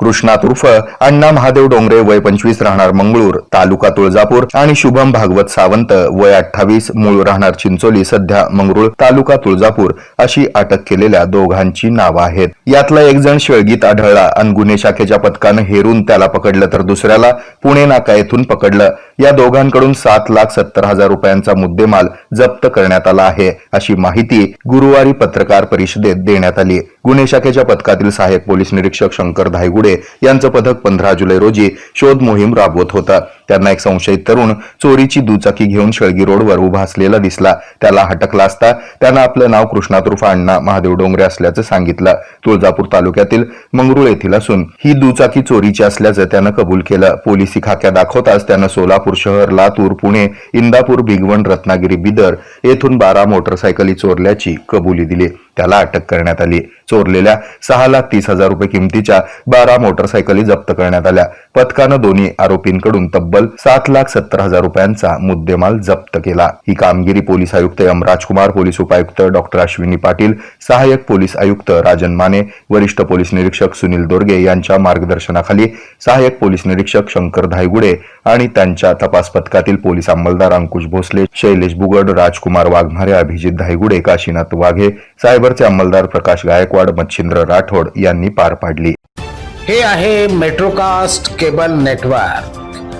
कृष्णात उर्फ अण्णा महादेव डोंगरे वय पंचवीस राहणार मंगळूर तालुका तुळजापूर आणि शुभम भागवत सावंत वय अठ्ठावीस मूळ राहणार चिंचोली सध्या मंगरुळ तालुका तुळजापूर अशी अटक केलेल्या दोघांची नावं आहेत. यातला एक जण शेळगीत आढळला आणि गुन्हे शाखेच्या पथकानं हेरून त्याला पकडलं तर दुसऱ्याला पुणे नाका येथून पकडलं. या दोघांकडून सात लाख सत्तर हजार रुपयांचा मुद्देमाल जप्त करण्यात आला आहे अशी माहिती गुरुवारी पत्रकार परिषदेत देण्यात आली. गुन्हे शाखेच्या पथकातील सहाय्यक पोलीस निरीक्षक शंकर धायगुडे यांचं पथक पंधरा जुलै रोजी शोध मोहीम राबवत होतं. त्यांना एक संशयित तरुण चोरीची दुचाकी घेऊन शेळगी रोडवर उभा असलेला दिसला. त्याला हटकला असता त्यानं आपलं नाव कृष्णातुर्फ अण्णा महादेव डोंगरे असल्याचं सांगितलं. तुळजापूर तालुक्यातील मंगरुळ येथील असून ही दुचाकी चोरीची असल्याचं त्यानं कबूल केलं. पोलिसी खाक्या दाखवताच त्यानं सोलापूर शहर लातूर पुणे इंदापूर भिगवण रत्नागिरी बिदर येथून बारा मोटरसायकली चोरल्याची कबुली दिली. त्याला अटक करण्यात आली. चोरलेल्या सहा लाख तीस हजार रुपये किमतीच्या बारा मोटरसायकली जप्त करण्यात आल्या. पथकानं दोन्ही आरोपींकडून तब्बल तब्बल सात लाख सत्तर हजार रुपयांचा मुद्देमाल जप्त केला. ही कामगिरी पोलीस आयुक्त एम राजकुमार पोलीस उपायुक्त डॉक्टर अश्विनी पाटील सहाय्यक पोलीस आयुक्त राजन माने वरिष्ठ पोलीस निरीक्षक सुनील दोर्गे यांच्या मार्गदर्शनाखाली सहाय्यक पोलीस निरीक्षक शंकर धायगुडे आणि त्यांच्या तपास पथकातील पोलीस अंमलदार अंकुश भोसले शैलेश बुगड राजकुमार वाघमारे अभिजित धायगुडे काशीनाथ वाघे सायबरचे अंमलदार प्रकाश गायकवाड मच्छिंद्र राठोड यांनी पार पाडली. हे आहे मेट्रोकास्ट केबल नेटवर्क.